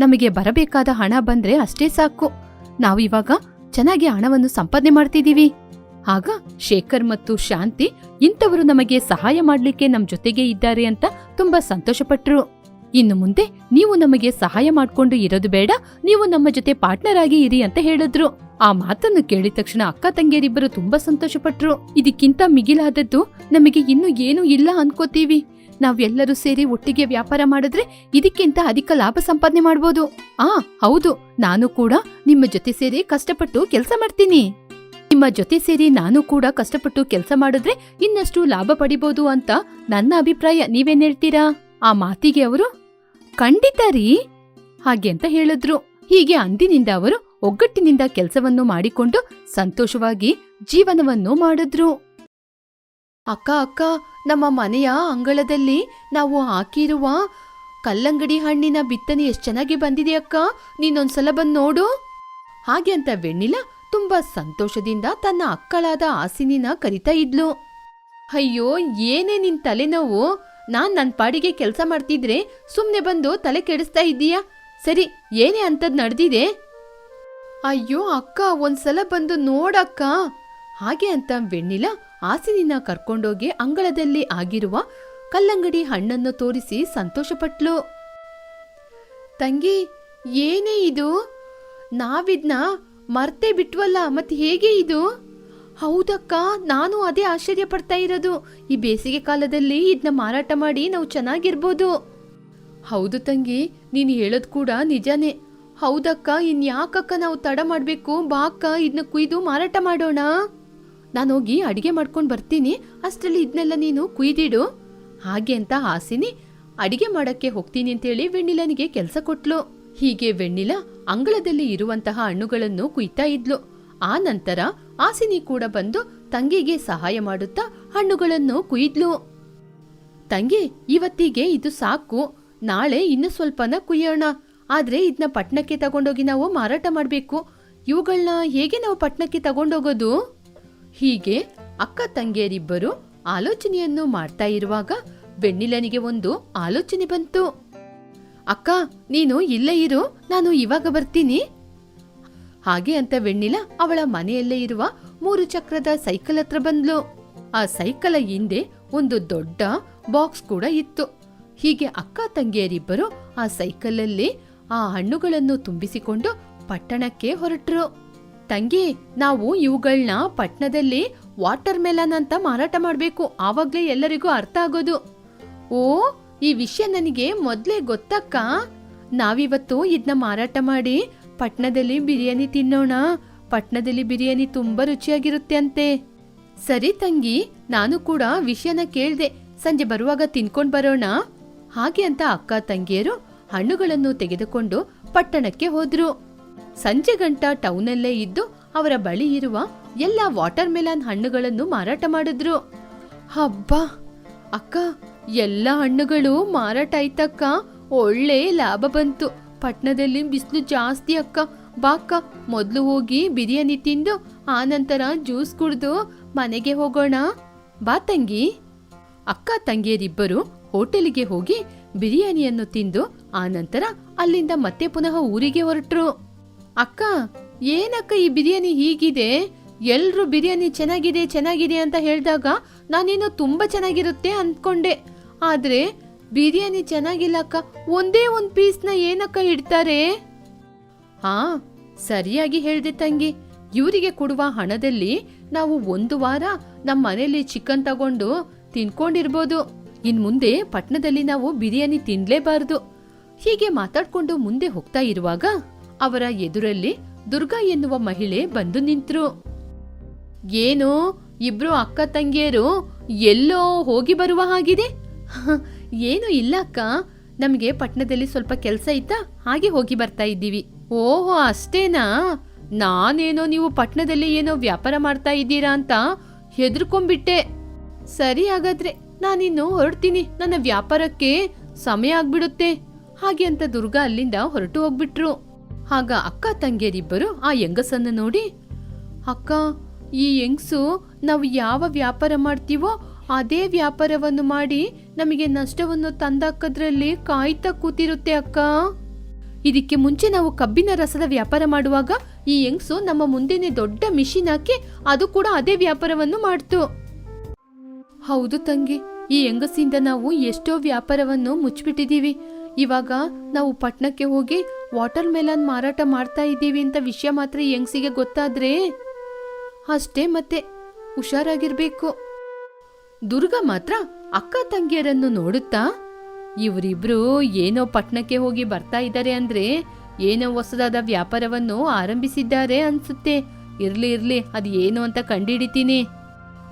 ನಮಗೆ ಬರಬೇಕಾದ ಹಣ ಬಂದ್ರೆ ಅಷ್ಟೇ ಸಾಕು. ನಾವಿವಾಗ ಚೆನ್ನಾಗಿ ಹಣವನ್ನು ಸಂಪಾದನೆ ಮಾಡ್ತಿದ್ದೀವಿ. ಆಗ ಶೇಖರ್ ಮತ್ತು ಶಾಂತಿ ಇಂಥವರು ನಮಗೆ ಸಹಾಯ ಮಾಡ್ಲಿಕ್ಕೆ ನಮ್ ಜೊತೆಗೆ ಇದ್ದಾರೆ ಅಂತ ತುಂಬಾ ಸಂತೋಷಪಟ್ರು. ಇನ್ನು ಮುಂದೆ ನೀವು ನಮಗೆ ಸಹಾಯ ಮಾಡ್ಕೊಂಡು ಇರೋದು ಬೇಡ, ನೀವು ನಮ್ಮ ಜೊತೆ ಪಾರ್ಟ್ನರ್ ಆಗಿ ಇರಿ ಅಂತ ಹೇಳಿದ್ರು. ಆ ಮಾತನ್ನು ಕೇಳಿದ ತಕ್ಷಣ ಅಕ್ಕ ತಂಗಿಯರಿಬ್ಬರು ತುಂಬಾ ಸಂತೋಷಪಟ್ರು. ಇದಕ್ಕಿಂತ ಮಿಗಿಲಾದದ್ದು ನಮಗೆ ಇನ್ನು ಏನು ಇಲ್ಲ ಅನ್ಕೋತೀವಿ. ನಾವೆಲ್ಲರೂ ಸೇರಿ ಒಟ್ಟಿಗೆ ವ್ಯಾಪಾರ ಮಾಡಿದ್ರೆ ಇದಕ್ಕಿಂತ ಅಧಿಕ ಲಾಭ ಸಂಪಾದನೆ ಮಾಡ್ಬೋದು. ಆ, ಹೌದು. ನಾನು ಕೂಡ ನಿಮ್ಮ ಜೊತೆ ಸೇರಿ ಕಷ್ಟಪಟ್ಟು ಕೆಲಸ ಮಾಡ್ತೀನಿ. ನಿಮ್ಮ ಜೊತೆ ಸೇರಿ ನಾನು ಕೂಡ ಕಷ್ಟಪಟ್ಟು ಕೆಲಸ ಮಾಡಿದ್ರೆ ಇನ್ನಷ್ಟು ಲಾಭ ಪಡಿಬೋದು ಅಂತ ನನ್ನ ಅಭಿಪ್ರಾಯ ನೀವೇನ್ ಹೇಳ್ತೀರಾ? ಆ ಮಾತಿಗೆ ಅವರು ಖಂಡಿತ ರೀ. ಹಾಗೆ ಅಂತ ಹೇಳಿದ್ರು. ಹೀಗೆ ಅಂದಿನಿಂದ ಅವರು ಒಗ್ಗಟ್ಟಿನಿಂದ ಕೆಲಸವನ್ನು ಮಾಡಿಕೊಂಡು ಸಂತೋಷವಾಗಿ ಜೀವನವನ್ನು ಮಾಡಿದ್ರು. ಅಕ್ಕ ಅಕ್ಕ, ನಮ್ಮ ಮನೆಯ ಅಂಗಳದಲ್ಲಿ ನಾವು ಹಾಕಿರುವ ಕಲ್ಲಂಗಡಿ ಹಣ್ಣಿನ ಬಿತ್ತನೆ ಎಷ್ಟು ಚೆನ್ನಾಗಿ ಬಂದಿದೆ ಅಕ್ಕ. ನೀನೊಂದ್ಸಲ ಬಂದು ನೋಡು. ಹಾಗೆ ಅಂತ ವೆಣ್ಣಿಲ ತುಂಬಾ ಸಂತೋಷದಿಂದ ತನ್ನ ಅಕ್ಕಳಾದ ಆಸಿನಿನ ಕರಿತಾ ಇದ್ಲು. ಅಯ್ಯೋ, ಏನೇ ನಿನ್ ತಲೆನೋವು. ನಾನ್ ನನ್ನ ಪಾಡಿಗೆ ಕೆಲಸ ಮಾಡ್ತಿದ್ರೆ ಸುಮ್ಮನೆ ಬಂದು ತಲೆ ಕೆಡಿಸ್ತಾ ಇದ್ದೀಯಾ? ಸರಿ, ಏನೇ ಅಂಥದ್ದು ನಡೆದಿದೆ? ಅಯ್ಯೋ, ಅಕ್ಕ, ಒಂದ್ಸಲ ಬಂದು ನೋಡಕ್ಕ. ಹಾಗೆ ಅಂತ ವೆಣ್ಣಿಲ ಆಸಿನಿನ ಕರ್ಕೊಂಡೋಗಿ ಅಂಗಳದಲ್ಲಿ ಆಗಿರುವ ಕಲ್ಲಂಗಡಿ ಹಣ್ಣನ್ನು ತೋರಿಸಿ ಸಂತೋಷಪಟ್ಲು. ತಂಗಿ, ಏನೇ ಇದು? ನಾವಿದ್ನ ಮರ್ತೇ ಬಿಟ್ವಲ್ಲ ಮತ್ತೆ ಹೇಗೆ ಇದು? ಹೌದಕ್ಕ, ನಾನು ಅದೇ ಆಶ್ಚರ್ಯ ಪಡ್ತಾ ಇರೋದು. ಈ ಬೇಸಿಗೆ ಕಾಲದಲ್ಲಿ ಇದನ್ನ ಮಾರಾಟ ಮಾಡಿ ನಾವು ಚೆನ್ನಾಗಿರ್ಬೋದು. ಹೌದು ತಂಗಿ, ನೀನು ಹೇಳೋದು ಕೂಡ ನಿಜಾನೇ. ಹೌದಕ್ಕ, ಇನ್ಯಾಕಕ್ಕ ನಾವು ತಡ ಮಾಡಬೇಕು ಬಾ ಅಕ್ಕ ಇದನ್ನ ಕುಯ್ದು ಮಾರಾಟ ಮಾಡೋಣ? ನಾನು ಹೋಗಿ ಅಡಿಗೆ ಮಾಡ್ಕೊಂಡು ಬರ್ತೀನಿ, ಅಷ್ಟರಲ್ಲಿ ಇದನ್ನೆಲ್ಲ ನೀನು ಕುಯ್ದಿಡು. ಹಾಗೆ ಅಂತ ಆಸಿನಿ ಅಡಿಗೆ ಮಾಡಕ್ಕೆ ಹೋಗ್ತೀನಿ ಅಂತೇಳಿ ವೆಣ್ಣಿಲನಿಗೆ ಕೆಲಸ ಕೊಟ್ಲು. ಹೀಗೆ ವೆಣ್ಣಿಲ ಅಂಗಳದಲ್ಲಿ ಇರುವಂತಹ ಹಣ್ಣುಗಳನ್ನು ಕುಯ್ತಾ ಇದ್ಲು. ಆ ನಂತರ ಹಾಸಿನಿ ಕೂಡ ಬಂದು ತಂಗಿಗೆ ಸಹಾಯ ಮಾಡುತ್ತಾ ಹಣ್ಣುಗಳನ್ನು ಕುಯ್ದ್ಲು. ತಂಗಿ, ಇವತ್ತಿಗೆ ಇದು ಸಾಕು. ನಾಳೆ ಇನ್ನು ಸ್ವಲ್ಪನ ಕುಯ್ಯೋಣ. ಆದ್ರೆ ಇದನ್ನ ಪಟ್ಟಣಕ್ಕೆ ತಗೊಂಡೋಗಿ ನಾವು ಮಾರಾಟ ಮಾಡಬೇಕು. ಇವುಗಳನ್ನ ಹೇಗೆ ನಾವು ಪಟ್ಟಣಕ್ಕೆ ತಗೊಂಡೋಗೋದು? ಹೀಗೆ ಅಕ್ಕ ತಂಗಿಯರಿಬ್ಬರು ಆಲೋಚನೆಯನ್ನು ಮಾಡ್ತಾ ಇರುವಾಗ ಬೆಣ್ಣಿಲನಿಗೆ ಒಂದು ಆಲೋಚನೆ ಬಂತು. ಅಕ್ಕ, ನೀನು ಇಲ್ಲೇ ಇರು. ನಾನು ಇವಾಗ ಬರ್ತೀನಿ. ಹಾಗೆ ಅಂತ ವೆಣ್ಣಿಲ ಅವಳ ಮನೆಯಲ್ಲೇ ಇರುವ ಮೂರು ಚಕ್ರದ ಸೈಕಲ್ ಹತ್ರ ಬಂದ್ಲು. ಆ ಸೈಕಲ್ ಹಿಂದೆ ಒಂದು ದೊಡ್ಡ ಬಾಕ್ಸ್ ಕೂಡ ಇತ್ತು. ಹೀಗೆ ಅಕ್ಕ ತಂಗಿಯರಿಬ್ಬರು ಆ ಸೈಕಲಲ್ಲಿ ಆ ಹಣ್ಣುಗಳನ್ನು ತುಂಬಿಸಿಕೊಂಡು ಪಟ್ಟಣಕ್ಕೆ ಹೊರಟ್ರು. ತಂಗಿ, ನಾವು ಇವುಗಳನ್ನ ಪಟ್ಟಣದಲ್ಲಿ ವಾಟರ್ ಮೆಲನ್ ಅಂತ ಮಾರಾಟ ಮಾಡಬೇಕು. ಆವಾಗ್ಲೇ ಎಲ್ಲರಿಗೂ ಅರ್ಥ ಆಗೋದು. ಓ, ಈ ವಿಷಯ ನನಗೆ ಮೊದ್ಲೇ ಗೊತ್ತಕ್ಕ. ನಾವಿವತ್ತು ಇದನ್ನ ಮಾರಾಟ ಮಾಡಿ ಪಟ್ನದಲ್ಲಿ ಬಿರಿಯಾನಿ ತಿನ್ನೋಣ. ಪಟ್ನದಲ್ಲಿ ಬಿರಿಯಾನಿ ತುಂಬಾ ರುಚಿಯಾಗಿರುತ್ತೆ ಅಂತೆ ಸರಿ ತಂಗಿ, ನಾನು ಕೂಡ ವಿಷಯನ ಕೇಳ್ದೆ. ಸಂಜೆ ಬರುವಾಗ ತಿನ್ಕೊಂಡ್ ಬರೋಣ. ಹಾಗೆ ಅಂತ ಅಕ್ಕ ತಂಗಿಯರು ಹಣ್ಣುಗಳನ್ನು ತೆಗೆದುಕೊಂಡು ಪಟ್ಟಣಕ್ಕೆ ಹೋದ್ರು. ಸಂಜೆ ಗಂಟ ಟೌನಲ್ಲೇ ಇದ್ದು ಅವರ ಬಳಿ ಇರುವ ಎಲ್ಲ ವಾಟರ್ ಮೆಲನ್ ಹಣ್ಣುಗಳನ್ನು ಮಾರಾಟ ಮಾಡಿದ್ರು. ಹಬ್ಬ! ಅಕ್ಕ, ಎಲ್ಲ ಹಣ್ಣುಗಳು ಮಾರಾಟ ಆಯ್ತಕ್ಕ. ಒಳ್ಳೆ ಲಾಭ ಬಂತು. ಪಟ್ನದಲ್ಲಿ ಬಿಸಿಲು ಜಾಸ್ತಿ ಅಕ್ಕ. ಬಾಕ್ಕ, ಮೊದಲು ಹೋಗಿ ಬಿರಿಯಾನಿ ತಿಂದು, ಆನಂತರ ಜ್ಯೂಸ್ ಕುಡಿದು ಮನೆಗೆ ಹೋಗೋಣ. ಬಾ ತಂಗಿ. ಅಕ್ಕ, ತಂಗಿಯರಿಬ್ಬರು ಹೋಟೆಲಿಗೆ ಹೋಗಿ ಬಿರಿಯಾನಿಯನ್ನು ತಿಂದು, ಆನಂತರ ಅಲ್ಲಿಂದ ಮತ್ತೆ ಪುನಃ ಊರಿಗೆ ಹೊರಟ್ರು. ಅಕ್ಕ, ಏನಕ್ಕ ಈ ಬಿರಿಯಾನಿ ಹೀಗಿದೆ? ಎಲ್ರು ಬಿರಿಯಾನಿ ಚೆನ್ನಾಗಿದೆ ಚೆನ್ನಾಗಿದೆ ಅಂತ ಹೇಳಿದಾಗ ನಾನೇನು ತುಂಬಾ ಚೆನ್ನಾಗಿರುತ್ತೆ ಅಂದ್ಕೊಂಡೆ. ಆದ್ರೆ ಬಿರಿಯಾನಿ ಚೆನ್ನಾಗಿಲ್ಲ ಅಕ್ಕ. ಒಂದೇ ಒಂದ್ ಪೀಸ್ನ ಏನಕ್ಕ ಇಡ್ತಾರೆ? ಹಾ, ಸರಿಯಾಗಿ ಹೇಳ್ದೆ ತಂಗಿ. ಇವರಿಗೆ ಕೊಡುವ ಹಣದಲ್ಲಿ ನಾವು ಒಂದು ವಾರ ನಮ್ಮ ಮನೆಯಲ್ಲಿ ಚಿಕನ್ ತಗೊಂಡು ತಿನ್ಕೊಂಡಿರ್ಬೋದು. ಇನ್ ಮುಂದೆ ಪಟ್ಟಣದಲ್ಲಿ ನಾವು ಬಿರಿಯಾನಿ ತಿನ್ಲೇಬಾರದು. ಹೀಗೆ ಮಾತಾಡ್ಕೊಂಡು ಮುಂದೆ ಹೋಗ್ತಾ ಇರುವಾಗ ಅವರ ಎದುರಲ್ಲಿ ದುರ್ಗಾ ಎನ್ನುವ ಮಹಿಳೆ ಬಂದು ನಿಂತ್ರು. ಏನು, ಇಬ್ರು ಅಕ್ಕ ತಂಗಿಯರು ಎಲ್ಲೋ ಹೋಗಿ ಬರುವ ಹಾಗಿದೆ? ಏನು ಇಲ್ಲ ಅಕ್ಕ. ನಮಗೆ ಪಟ್ಟಣದಲ್ಲಿ ಸ್ವಲ್ಪ ಕೆಲಸ ಇತ್ತಾ, ಹಾಗೆ ಹೋಗಿ ಬರ್ತಾ ಇದ್ದೀವಿ. ಓಹೋ, ಅಷ್ಟೇನಾ? ನಾನೇನೋ ನೀವು ಪಟ್ಟಣದಲ್ಲಿ ಏನೋ ವ್ಯಾಪಾರ ಮಾಡ್ತಾ ಇದ್ದೀರಾ ಅಂತ ಹೆದರ್ಕೊಂಡ್ಬಿಟ್ಟೆ. ಸರಿ ಹಾಗಾದ್ರೆ, ನಾನಿನ್ನು ಹೊರಡ್ತೀನಿ. ನನ್ನ ವ್ಯಾಪಾರಕ್ಕೆ ಸಮಯ ಆಗ್ಬಿಡುತ್ತೆ. ಹಾಗೆ ಅಂತ ದುರ್ಗಾ ಅಲ್ಲಿಂದ ಹೊರಟು ಹೋಗ್ಬಿಟ್ರು. ಆಗ ಅಕ್ಕ ತಂಗಿಯರಿಬ್ಬರು ಆ ಹೆಂಗಸನ್ನು ನೋಡಿ, ಅಕ್ಕ, ಈ ಹೆಂಗಸು, ನಾವು ಯಾವ ವ್ಯಾಪಾರ ಮಾಡ್ತೀವೋ ಅದೇ ವ್ಯಾಪಾರವನ್ನು ಮಾಡಿ ನಮಗೆ ನಷ್ಟವನ್ನು ತಂದಾಕದ್ರಲ್ಲಿ ಕಾಯ್ತಾ ಕೂತಿರುತ್ತೆ ಅಕ್ಕ. ಇದಕ್ಕೆ ಮುಂಚೆ ನಾವು ಕಬ್ಬಿನ ರಸದ ವ್ಯಾಪಾರ ಮಾಡುವಾಗ ಈ ಹೆಂಗ್ಸು ನಮ್ಮ ಮುಂದೆನೆ ದೊಡ್ಡ ಮಿಷಿನ್ ಹಾಕಿ ಅದು ಕೂಡ ಅದೇ ವ್ಯಾಪಾರವನ್ನು ಮಾಡ್ತು. ಹೌದು ತಂಗಿ, ಈ ಹೆಂಗಸಿಂದ ನಾವು ಎಷ್ಟೋ ವ್ಯಾಪಾರವನ್ನು ಮುಚ್ಚಿಬಿಟ್ಟಿದ್ದೀವಿ. ಇವಾಗ ನಾವು ಪಟ್ಣಕ್ಕೆ ಹೋಗಿ ವಾಟರ್ ಮೆಲನ್ ಮಾರಾಟ ಮಾಡ್ತಾ ಇದ್ದೀವಿ ಅಂತ ವಿಷಯ ಮಾತ್ರ ಹೆಂಗ್ಸಿಗೆ ಹೆಂಗಸಿಗೆ ಗೊತ್ತಾದ್ರೆ. ಅಷ್ಟೇ ಮತ್ತೆ, ಹುಷಾರಾಗಿರ್ಬೇಕು. ದುರ್ಗಾ ಮಾತ್ರ ಅಕ್ಕ ತಂಗಿಯರನ್ನು ನೋಡುತ್ತಾ? ಇವರಿಬ್ರು ಏನೋ ಪಟ್ಟಣಕ್ಕೆ ಹೋಗಿ ಬರ್ತಾ ಇದ್ದಾರೆ ಅಂದ್ರೆ ಏನೋ ಹೊಸದಾದ ವ್ಯಾಪಾರವನ್ನು ಆರಂಭಿಸಿದ್ದಾರೆ ಅನ್ಸುತ್ತೆ. ಇರ್ಲಿ ಇರ್ಲಿ, ಅದು ಏನು ಅಂತ ಕಂಡಿಡಿತೀನಿ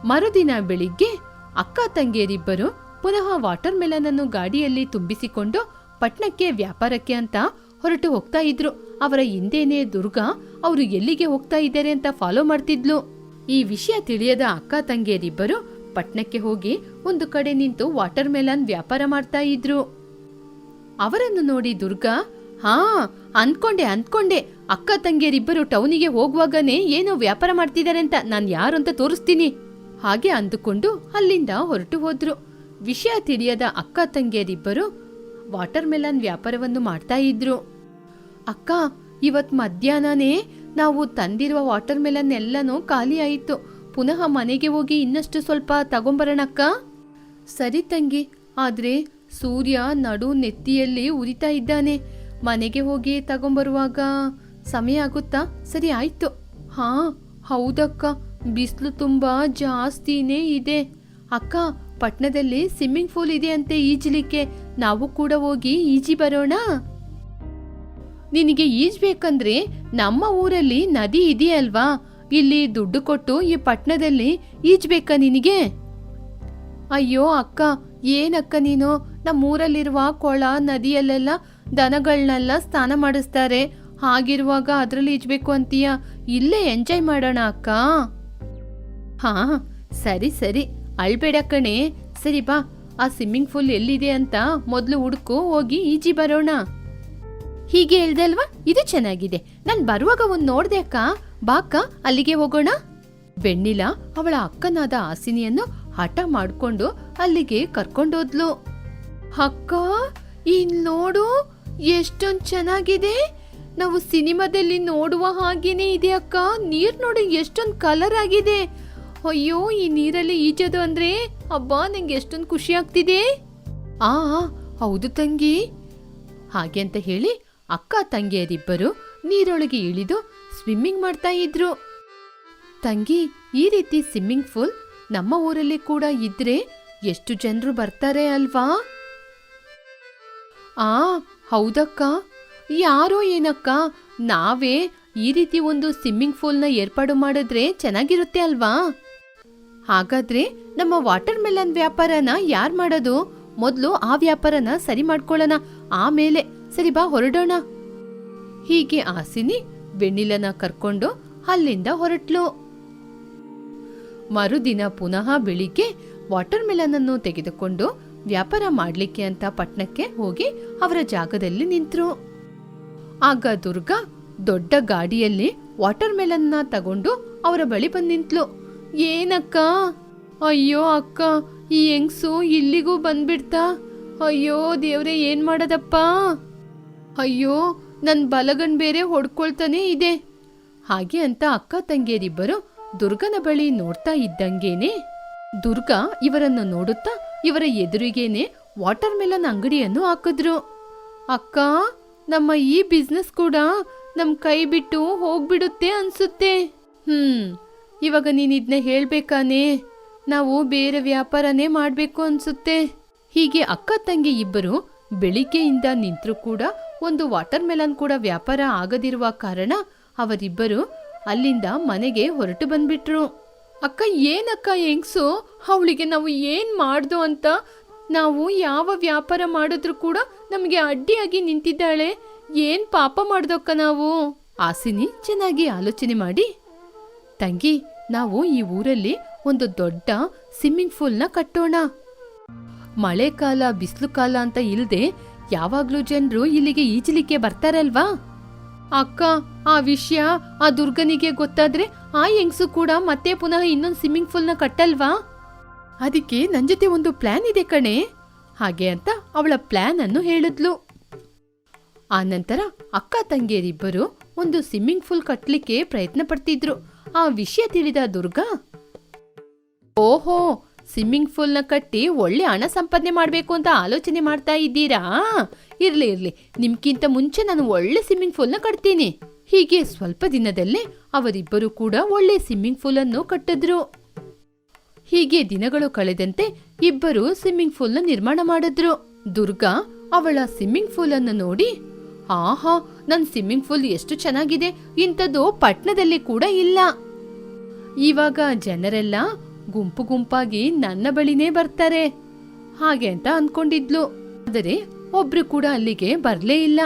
ಮರುದಿನ ಬೆಳಿಗ್ಗೆ ಅಕ್ಕ ತಂಗಿಯರಿಬ್ಬರು ಪುನಃ ವಾಟರ್ ಮೆಲನ್ ಅನ್ನು ಗಾಡಿಯಲ್ಲಿ ತುಂಬಿಸಿಕೊಂಡು ಪಟ್ಟಣಕ್ಕೆ ವ್ಯಾಪಾರಕ್ಕೆ ಅಂತ ಹೊರಟು ಹೋಗ್ತಾ ಇದ್ರು. ಅವರ ಹಿಂದೇನೆ ದುರ್ಗಾ ಅವರು ಎಲ್ಲಿಗೆ ಹೋಗ್ತಾ ಇದ್ದಾರೆ ಅಂತ ಫಾಲೋ ಮಾಡ್ತಿದ್ಲು. ಈ ವಿಷಯ ತಿಳಿಯದ ಅಕ್ಕ ತಂಗಿಯರಿಬ್ಬರು ಪಟ್ನಕ್ಕೆ ಹೋಗಿ ಒಂದು ಕಡೆ ನಿಂತು ವಾಟರ್ ಮೆಲನ್ ವ್ಯಾಪಾರ ಮಾಡ್ತಾ ಇದ್ರು. ಅವರನ್ನು ನೋಡಿ ದುರ್ಗಾ, ಹಾ ಅಂದ್ಕೊಂಡೆ ಅಂದ್ಕೊಂಡೆ ಅಕ್ಕ, ತಂಗಿಯರಿಬ್ಬರು ಟೌನಿಗೆ ಹೋಗುವಾಗನೇ ಏನೋ ವ್ಯಾಪಾರ ಮಾಡ್ತಿದ್ದಾರೆ ಅಂತ ನಾನು ಯಾರು ಅಂತ ತೋರಿಸ್ತೀನಿ. ಹಾಗೆ ಅಂದುಕೊಂಡು ಅಲ್ಲಿಂದ ಹೊರಟು ಹೋದ್ರು. ವಿಷಯ ತಿಳಿಯದ ಅಕ್ಕ, ತಂಗಿಯರಿಬ್ಬರು ವಾಟರ್ ಮೆಲನ್ ವ್ಯಾಪಾರವನ್ನು ಮಾಡ್ತಾ ಇದ್ರು. ಅಕ್ಕ, ಇವತ್ ಮಧ್ಯಾಹ್ನನೇ ನಾವು ತಂದಿರುವ ವಾಟರ್ ಮೆಲನ್ ಎಲ್ಲನೂ ಖಾಲಿ ಆಯಿತು. ಪುನಃ ಮನೆಗೆ ಹೋಗಿ ಇನ್ನಷ್ಟು ಸ್ವಲ್ಪ ತಗೊಂಬರೋಣಕ್ಕ? ಸರಿ ತಂಗಿ, ಆದ್ರೆ ಸೂರ್ಯ ನಡು ನೆತ್ತಿಯಲ್ಲಿ ಉರಿತಾ ಇದ್ದಾನೆ. ಮನೆಗೆ ಹೋಗಿ ತಗೊಂಬರುವಾಗ ಸಮಯ ಆಗುತ್ತಾ? ಸರಿ ಆಯ್ತು. ಹಾ, ಹೌದಕ್ಕ. ಬಿಸಿಲು ತುಂಬಾ ಜಾಸ್ತಿನೇ ಇದೆ. ಅಕ್ಕ ಪಟ್ಟಣದಲ್ಲಿ ಸ್ವಿಮ್ಮಿಂಗ್ ಪೂಲ್ ಇದೆ ಅಂತೆ ಈಜಲಿಕ್ಕೆ. ನಾವು ಕೂಡ ಹೋಗಿ ಈಜಿ ಬರೋಣ? ನಿನಗೆ ಈಜ್ಬೇಕಂದ್ರೆ ನಮ್ಮ ಊರಲ್ಲಿ ನದಿ ಇದೆಯಲ್ವಾ? ಇಲ್ಲಿ ದುಡ್ಡು ಕೊಟ್ಟು ಈ ಪಟ್ಟಣದಲ್ಲಿ ಈಜ್ಬೇಕಾ ನಿನಗೆ? ಅಯ್ಯೋ ಅಕ್ಕ, ಏನಕ್ಕ ನೀನು? ನಮ್ಮೂರಲ್ಲಿರುವ ಕೊಳ, ನದಿಯಲ್ಲೆಲ್ಲ ದನಗಳನ್ನೆಲ್ಲ ಸ್ನಾನ ಮಾಡಿಸ್ತಾರೆ. ಹಾಗಿರುವಾಗ ಅದರಲ್ಲಿ ಈಜ್ಬೇಕು ಅಂತೀಯ? ಇಲ್ಲೇ ಎಂಜಾಯ್ ಮಾಡೋಣ ಅಕ್ಕ. ಹಾ, ಸರಿ ಸರಿ. ಅಳ್ಬೇಡ ಕಣೆ. ಸರಿ, ಬಾ. ಆ ಸ್ವಿಮ್ಮಿಂಗ್ ಪೂಲ್ ಎಲ್ಲಿದೆ ಅಂತ ಮೊದಲು ಹುಡುಕು ಹೋಗಿ ಈಜಿ ಬರೋಣ. ಹೀಗೆ ಹೇಳ್ದಲ್ವಾ ಇದು ಚೆನ್ನಾಗಿದೆ. ನಾನು ಬರುವಾಗ ಒಂದ್ ನೋಡ್ದೆ ಅಕ್ಕ. ಬಾಕ, ಅಲ್ಲಿಗೆ ಹೋಗೋಣ. ಬೆಣ್ಣಿಲ, ಅವಳ ಅಕ್ಕನಾದ ಆಸಿನಿಯನ್ನು ಹಠ ಮಾಡ್ಕೊಂಡು ಅಲ್ಲಿಗೆ ಕರ್ಕೊಂಡೋದ್ಲು. ಅಕ್ಕ, ಇನ್ ನೋಡು, ಎಷ್ಟೊಂದ್ ಚೆನ್ನಾಗಿದೆ. ನಾವು ಸಿನಿಮಾದಲ್ಲಿ ನೋಡುವ ಹಾಗೇನೆ ಇದೆ ಅಕ್ಕ. ನೀರ್ ನೋಡಿ ಎಷ್ಟೊಂದ್ ಕಲರ್ ಆಗಿದೆ. ಅಯ್ಯೋ, ಈ ನೀರಲ್ಲಿ ಈಜೋದು ಅಂದ್ರೆ ಅಬ್ಬಾ, ನಂಗೆ ಎಷ್ಟೊಂದ್ ಖುಷಿ ಆಗ್ತಿದೆ. ಆ, ಹೌದು ತಂಗಿ. ಹಾಗೆ ಅಂತ ಹೇಳಿ ಅಕ್ಕ ತಂಗಿಯರಿಬ್ಬರು ನೀರೊಳಗೆ ಇಳಿದು ಸ್ವಿಮ್ಮಿಂಗ್ ಮಾಡ್ತಾ ಇದ್ರು. ತಂಗಿ, ಈ ರೀತಿ ಸ್ವಿಮ್ಮಿಂಗ್ ಪೂಲ್ ನಮ್ಮ ಊರಲ್ಲಿ ಕೂಡ ಇದ್ರೆ ಎಷ್ಟು ಜನರು ಬರ್ತಾರೆ ಅಲ್ವಾ? ಆ, ಹೌದಕ್ಕ. ಯಾರೋ ಏನಕ್ಕ, ನಾವೇ ಈ ರೀತಿ ಒಂದು ಸ್ವಿಮ್ಮಿಂಗ್ ಪೂಲ್ನ ಏರ್ಪಾಡು ಮಾಡಿದ್ರೆ ಚೆನ್ನಾಗಿರುತ್ತೆ ಅಲ್ವಾ? ಹಾಗಾದ್ರೆ ನಮ್ಮ ವಾಟರ್ ಮೆಲನ್ ವ್ಯಾಪಾರನ ಯಾರ್ ಮಾಡೋದು? ಮೊದಲು ಆ ವ್ಯಾಪಾರನ ಸರಿ ಮಾಡ್ಕೊಳ್ಳೋಣ. ಆಮೇಲೆ ಸರಿ ಬಾ, ಹೊರಡೋಣ. ಹೀಗೆ ಆಸಿನಿ ವೆಣ್ಣಿಲನ ಕರ್ಕೊಂಡು ಅಲ್ಲಿಂದ ಹೊರಟ್ಲು. ಮರುದಿನ ಪುನಃ ಬೆಳಿಗ್ಗೆ ವಾಟರ್ ಮೆಲನ್ ಅನ್ನು ತೆಗೆದುಕೊಂಡು ವ್ಯಾಪಾರ ಮಾಡಲಿಕ್ಕೆ ಅಂತ ಪಟ್ಟಣಕ್ಕೆ ಹೋಗಿ ಅವರ ಜಾಗದಲ್ಲಿ ನಿಂತರು. ಆಗ ದುರ್ಗಾ ದೊಡ್ಡ ಗಾಡಿಯಲ್ಲಿ ವಾಟರ್ ಮೆಲನ್ನ ತಗೊಂಡು ಅವರ ಬಳಿ ಬಂದು ನಿಂತ್ಲು. ಏನಕ್ಕ? ಅಯ್ಯೋ ಅಕ್ಕ, ಈ ಹೆಂಗ್ಸು ಇಲ್ಲಿಗೂ ಬಂದ್ಬಿಡ್ತಾ? ಅಯ್ಯೋ ದೇವ್ರೆ, ಏನ್ ಮಾಡದಪ್ಪ? ಅಯ್ಯೋ ನನ್ ಬಲಗಣ್ ಬೇರೆ ಹೊಡ್ಕೊಳ್ತಾನೆ ಇದೆ. ಹಾಗೆ ಅಂತ ಅಕ್ಕ ತಂಗಿಯರಿಬ್ಬರು ದುರ್ಗನ ಬಳಿ ನೋಡ್ತಾ ಇದ್ದಂಗೇನೆ. ದುರ್ಗಾ ಇವರನ್ನು ನೋಡುತ್ತಾ ಇವರ ಎದುರಿಗೇನೆ ವಾಟರ್ ಮೆಲನ್ ಅಂಗಡಿಯನ್ನು ಹಾಕಿದ್ರು. ಅಕ್ಕ, ನಮ್ಮ ಈ ಬಿಸ್ನೆಸ್ ಕೂಡ ನಮ್ ಕೈ ಬಿಟ್ಟು ಹೋಗ್ಬಿಡುತ್ತೆ ಅನ್ಸುತ್ತೆ. ಹ್ಮ್, ಇವಾಗ ನೀನ್ ಇದನ್ನ ಹೇಳ್ಬೇಕಾನೆ. ನಾವು ಬೇರೆ ವ್ಯಾಪಾರನೇ ಮಾಡ್ಬೇಕು ಅನ್ಸುತ್ತೆ. ಹೀಗೆ ಅಕ್ಕ ತಂಗಿ ಇಬ್ಬರು ಬೆಳಿಗ್ಗೆಯಿಂದ ನಿಂತರೂ ಕೂಡ ಒಂದು ವಾಟರ್ ಮೆಲನ್ ಕೂಡ ವ್ಯಾಪಾರ ಆಗದಿರುವ ಕಾರಣ ಅವರಿಬ್ಬರು ಅಲ್ಲಿಂದ ಮನೆಗೆ ಹೊರಟು ಬಂದ್ಬಿಟ್ರು. ಅಕ್ಕ, ಏನಕ್ಕ ಹೆಂಗ್ಸು? ಅವಳಿಗೆ ನಾವು ಏನ್ ಮಾಡ್ದು ಅಂತ? ನಾವು ಯಾವ ವ್ಯಾಪಾರ ಮಾಡಿದ್ರು ಕೂಡ ನಮಗೆ ಅಡ್ಡಿಯಾಗಿ ನಿಂತಿದ್ದಾಳೆ. ಏನ್ ಪಾಪ ಮಾಡ್ದಕ್ಕ ನಾವು? ಆಸಿನಿ ಚೆನ್ನಾಗಿ ಆಲೋಚನೆ ಮಾಡಿ, ತಂಗಿ, ನಾವು ಈ ಊರಲ್ಲಿ ಒಂದು ದೊಡ್ಡ ಸ್ವಿಮ್ಮಿಂಗ್ ಪೂಲ್ನ ಕಟ್ಟೋಣ. ಮಳೆಕಾಲ ಬಿಸಿಲು ಕಾಲ ಅಂತ ಇಲ್ದೆ ಯಾವಾಗ್ಲೂ ಜನರು ಇಲ್ಲಿಗೆ ಈಜಲಿಕ್ಕೆ ಬರ್ತಾರಲ್ವಾ? ಅಕ್ಕ, ಆ ವಿಷಯ ಆ ದುರ್ಗನಿಗೆ ಗೊತ್ತಾದ್ರೆ ಆ ಹೆಂಗ್ಸು ಕೂಡ ಮತ್ತೆ ಪುನಃ ಇನ್ನೊಂದು ಸ್ವಿಮ್ಮಿಂಗ್ ಪೂಲ್ನ ಕಟ್ಟಲ್ವಾ? ಅದಕ್ಕೆ ನನ್ ಜೊತೆ ಒಂದು ಪ್ಲಾನ್ ಇದೆ ಕಣೆ. ಹಾಗೆ ಅಂತ ಅವಳ ಪ್ಲಾನ್ ಅನ್ನು ಹೇಳಿದ್ಲು. ಆ ನಂತರ ಅಕ್ಕ ತಂಗಿಯರಿಬ್ಬರು ಒಂದು ಸ್ವಿಮ್ಮಿಂಗ್ ಪೂಲ್ ಕಟ್ಟಲಿಕ್ಕೆ ಪ್ರಯತ್ನ ಪಡ್ತಿದ್ರು. ಆ ವಿಷಯ ತಿಳಿದ ದುರ್ಗಾ, ಓಹೋ ಸ್ವಿಮ್ಮಿಂಗ್ ಪೂಲ್ನ ಕಟ್ಟಿ ಒಳ್ಳೆ ಹಣ ಸಂಪಾದನೆ ಮಾಡಬೇಕು ಅಂತ ಆಲೋಚನೆ ಮಾಡ್ತಾ ಇದ್ದೀರಾ? ಇರ್ಲಿ ಇರ್ಲಿ. ನಿಮ್ಗಿಂತ ಮುಂಚೆ ನಾನು ಒಳ್ಳೆ ಸ್ವಿಮ್ಮಿಂಗ್ ಪೂಲ್ನ ಕಟ್ತೀನಿ. ಹೀಗೆ ಸ್ವಲ್ಪ ದಿನದಲ್ಲೇ ಅವರಿಬ್ಬರು ಕೂಡ ಒಳ್ಳೆ ಸ್ವಿಮ್ಮಿಂಗ್ ಪೂಲ್ ಅನ್ನು ಕಟ್ಟಿದ್ರು. ಹೀಗೆ ದಿನಗಳು ಕಳೆದಂತೆ ಇಬ್ಬರು ಸ್ವಿಮ್ಮಿಂಗ್ ಪೂಲ್ನ ನಿರ್ಮಾಣ ಮಾಡಿದ್ರು. ದುರ್ಗಾ ಅವಳ ಸ್ವಿಮ್ಮಿಂಗ್ ಪೂಲ್ ಅನ್ನು ನೋಡಿ, ಆಹಾ ನನ್ನ ಸ್ವಿಮ್ಮಿಂಗ್ ಪೂಲ್ ಎಷ್ಟು ಚೆನ್ನಾಗಿದೆ. ಇಂಥದ್ದು ಪಟ್ಟಣದಲ್ಲಿ ಕೂಡ ಇಲ್ಲ. ಇವಾಗ ಜನರೆಲ್ಲ ಗುಂಪು ಗುಂಪಾಗಿ ನನ್ನ ಬಳಿನೇ ಬರ್ತಾರೆ. ಹಾಗೆ ಅಂತ ಅನ್ಕೊಂಡಿದ್ಲು. ಆದರೆ ಒಬ್ರು ಕೂಡ ಅಲ್ಲಿಗೆ ಬರ್ಲೇ ಇಲ್ಲ.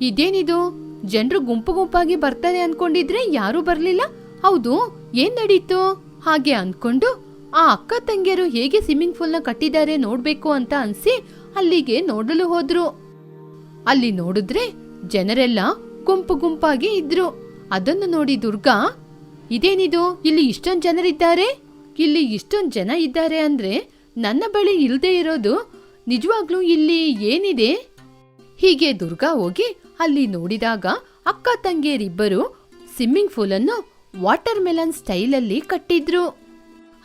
ಇದೇನಿದು? ಜನರು ಗುಂಪು ಗುಂಪಾಗಿ ಬರ್ತಾರೆ ಅನ್ಕೊಂಡಿದ್ರೆ ಯಾರೂ ಬರ್ಲಿಲ್ಲ? ಹೌದು, ಏನ್ ನಡೀತು? ಹಾಗೆ ಅನ್ಕೊಂಡು ಆ ಅಕ್ಕ ತಂಗಿಯರು ಹೇಗೆ ಸ್ವಿಮ್ಮಿಂಗ್ ಪೂಲ್ನ ಕಟ್ಟಿದ್ದಾರೆ ನೋಡ್ಬೇಕು ಅಂತ ಅನ್ಸಿ ಅಲ್ಲಿಗೆ ನೋಡಲು ಹೋದ್ರು. ಅಲ್ಲಿ ನೋಡಿದ್ರೆ ಜನರೆಲ್ಲ ಗುಂಪು ಗುಂಪಾಗಿ ಇದ್ರು. ಅದನ್ನು ನೋಡಿ ದುರ್ಗಾ, ಇದೇನಿದು? ಇಲ್ಲಿ ಇಷ್ಟೊಂದು ಜನರಿದ್ದಾರೆ? ಇಲ್ಲಿ ಇಷ್ಟೊಂದು ಜನ ಇದ್ದಾರೆ ಅಂದ್ರೆ ನನ್ನ ಬಳಿ ಇಲ್ದೇ ಇರೋದು ನಿಜವಾಗ್ಲೂ ಇಲ್ಲಿ ಏನಿದೆ? ಹೀಗೆ ದುರ್ಗಾ ಹೋಗಿ ಅಲ್ಲಿ ನೋಡಿದಾಗ ಅಕ್ಕ ತಂಗಿಯರಿಬ್ಬರು ಸ್ವಿಮ್ಮಿಂಗ್ ಪೂಲ್ ಅನ್ನು ವಾಟರ್ ಮೆಲನ್ ಸ್ಟೈಲಲ್ಲಿ ಕಟ್ಟಿದ್ರು.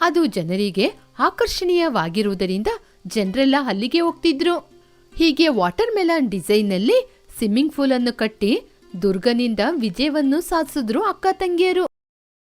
ಅದು ಜನರಿಗೆ ಆಕರ್ಷಣೀಯವಾಗಿರುವುದರಿಂದ ಜನರೆಲ್ಲ ಅಲ್ಲಿಗೆ ಹೋಗ್ತಿದ್ರು. ಹೀಗೆ ವಾಟರ್ ಮೆಲನ್ ಡಿಸೈನ್ನಲ್ಲಿ ಸ್ವಿಮ್ಮಿಂಗ್ ಪೂಲ್ ಅನ್ನು ಕಟ್ಟಿ ದುರ್ಗನಿಂದ ವಿಜಯವನ್ನು ಸಾಧಿಸಿದ್ರು ಅಕ್ಕ ತಂಗಿಯರು.